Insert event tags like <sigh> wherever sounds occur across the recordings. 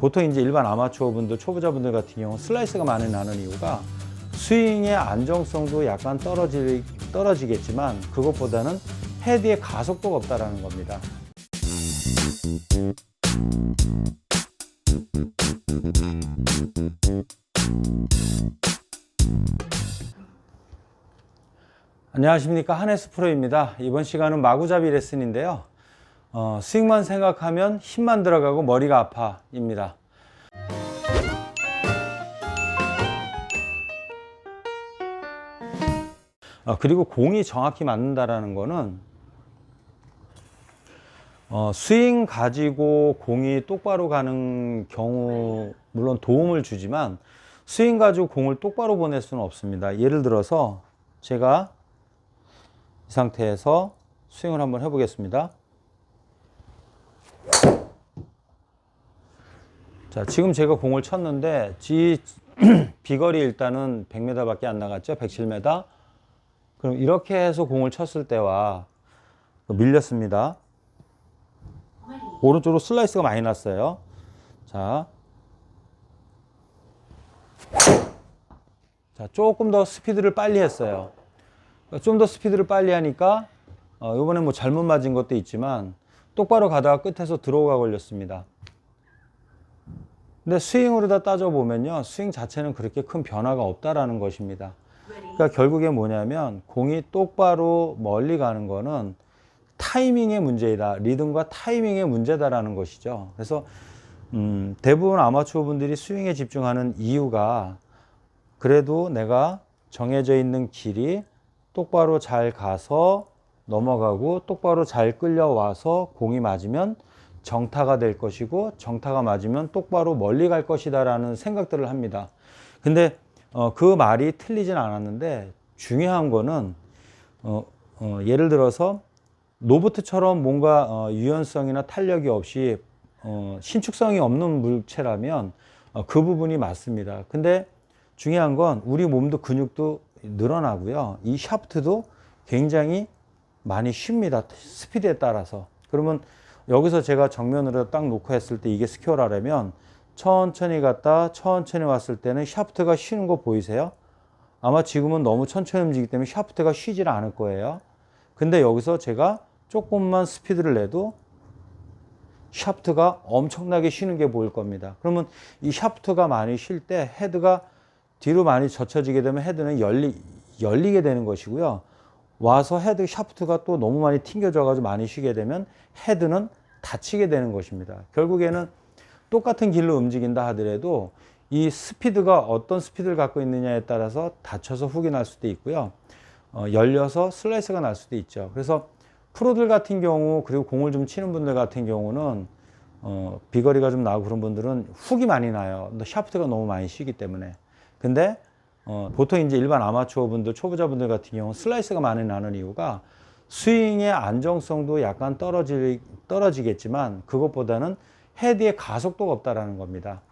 보통 이제 일반 아마추어 분들, 초보자분들 같은 경우 슬라이스가 많이 나는 이유가 스윙의 안정성도 약간 떨어지, 떨어지겠지만 그것보다는 헤드의 가속도가 없다라는 겁니다. 안녕하십니까 한혜스 프로입니다. 이번 시간은 마구잡이 레슨인데요. 어, 스윙만 생각하면 힘만 들어가고 머리가 아파입니다. 어, 그리고 공이 정확히 맞는다라는 거는 어, 스윙 가지고 공이 똑바로 가는 경우 물론 도움을 주지만 스윙 가지고 공을 똑바로 보낼 수는 없습니다. 예를 들어서 제가 이 상태에서 스윙을 한번 해보겠습니다. 자, 지금 제가 공을 쳤는데, 지, <clears throat> 비거리 일단은 100m 밖에 안 나갔죠? 107m. 그럼 이렇게 해서 공을 쳤을 때와 밀렸습니다. 오른쪽으로 슬라이스가 많이 났어요. 자. 자, 조금 더 스피드를 빨리 했어요. 좀 더 스피드를 빨리 하니까 어, 이번에 뭐 잘못 맞은 것도 있지만 똑바로 가다가 끝에서 들어오가 걸렸습니다. 근데 스윙으로 다 따져보면요. 스윙 자체는 그렇게 큰 변화가 없다라는 것입니다. 그러니까 결국에 뭐냐면 공이 똑바로 멀리 가는 거는 타이밍의 문제이다. 리듬과 타이밍의 문제다라는 것이죠. 그래서 음, 대부분 아마추어 분들이 스윙에 집중하는 이유가 그래도 내가 정해져 있는 길이 똑바로 잘 가서 넘어가고 똑바로 잘 끌려와서 공이 맞으면 정타가 될 것이고 정타가 맞으면 똑바로 멀리 갈 것이다 라는 생각들을 합니다. 근데 어, 그 말이 틀리진 않았는데 중요한 거는 어, 어, 예를 들어서 로보트처럼 뭔가 어, 유연성이나 탄력이 없이 어, 신축성이 없는 물체라면 어, 그 부분이 맞습니다. 근데 중요한 건 우리 몸도 근육도 늘어나고요. 이 샤프트도 굉장히 많이 쉽니다. 스피드에 따라서. 그러면 여기서 제가 정면으로 딱 놓고 했을 때 이게 스퀘어라면 천천히 갔다 천천히 왔을 때는 샤프트가 쉬는 거 보이세요? 아마 지금은 너무 천천히 움직이기 때문에 샤프트가 쉬질 않을 거예요. 근데 여기서 제가 조금만 스피드를 내도 샤프트가 엄청나게 쉬는 게 보일 겁니다. 그러면 이 샤프트가 많이 쉴 때 헤드가 뒤로 많이 젖혀지게 되면 헤드는 열리, 열리게 되는 것이고요. 와서 헤드 샤프트가 또 너무 많이 튕겨져가지고 많이 쉬게 되면 헤드는 다치게 되는 것입니다. 결국에는 똑같은 길로 움직인다 하더라도 이 스피드가 어떤 스피드를 갖고 있느냐에 따라서 다쳐서 훅이 날 수도 있고요. 어, 열려서 슬라이스가 날 수도 있죠. 그래서 프로들 같은 경우 그리고 공을 좀 치는 분들 같은 경우는 어, 비거리가 좀 나고 그런 분들은 훅이 많이 나요. 샤프트가 너무 많이 쉬기 때문에. 근데 어, 보통 이제 일반 아마추어 분들, 초보자 분들 같은 경우 슬라이스가 많이 나는 이유가 스윙의 안정성도 약간 떨어지, 떨어지겠지만 그것보다는 헤드의 가속도가 없다라는 겁니다.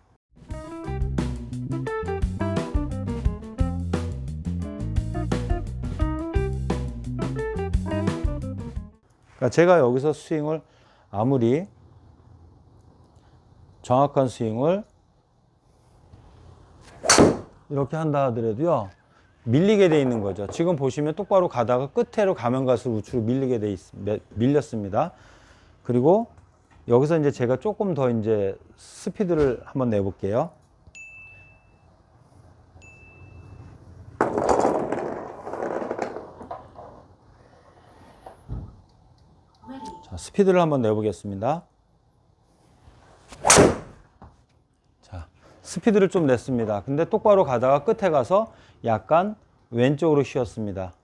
그러니까 제가 여기서 스윙을 아무리 정확한 스윙을 이렇게 한다 하더라도요 밀리게 돼 있는 거죠. 지금 보시면 똑바로 가다가 끝으로 가면 갈수록 우측으로 밀리게 돼 있, 밀렸습니다. 그리고 여기서 이제 제가 조금 더 이제 스피드를 한번 내볼게요. 자, 스피드를 한번 내보겠습니다 스피드를 좀 냈습니다. 근데 똑바로 가다가 끝에 가서 약간 왼쪽으로 쉬었습니다.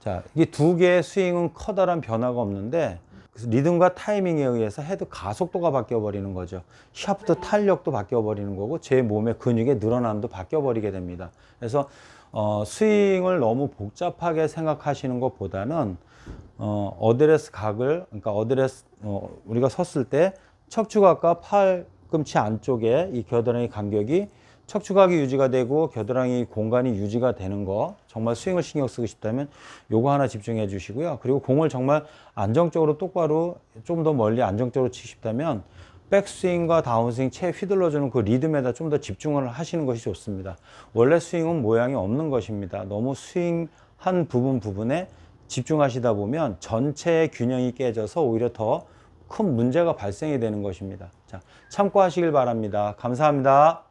자, 이게 두 개의 스윙은 커다란 변화가 없는데 리듬과 타이밍에 의해서 헤드 가속도가 바뀌어 버리는 거죠. 샤프트 탄력도 바뀌어 버리는 거고 제 몸의 근육의 늘어남도 바뀌어 버리게 됩니다. 그래서 어, 스윙을 너무 복잡하게 생각하시는 것보다는 어, 어드레스 각을 그러니까 어드레스 어, 우리가 섰을 때 척추각과 팔 꿈치 안쪽에 이 겨드랑이 간격이 척추각이 유지가 되고 겨드랑이 공간이 유지가 되는 거 정말 스윙을 신경 쓰고 싶다면 요거 하나 집중해 주시고요. 그리고 공을 정말 안정적으로 똑바로 좀 더 멀리 안정적으로 치고 싶다면 백스윙과 다운스윙 채 휘둘러주는 그 리듬에다 좀 더 집중을 하시는 것이 좋습니다. 원래 스윙은 모양이 없는 것입니다. 너무 스윙 한 부분 부분에 집중하시다 보면 전체의 균형이 깨져서 오히려 더 큰 문제가 발생이 되는 것입니다. 자, 참고하시길 바랍니다. 감사합니다.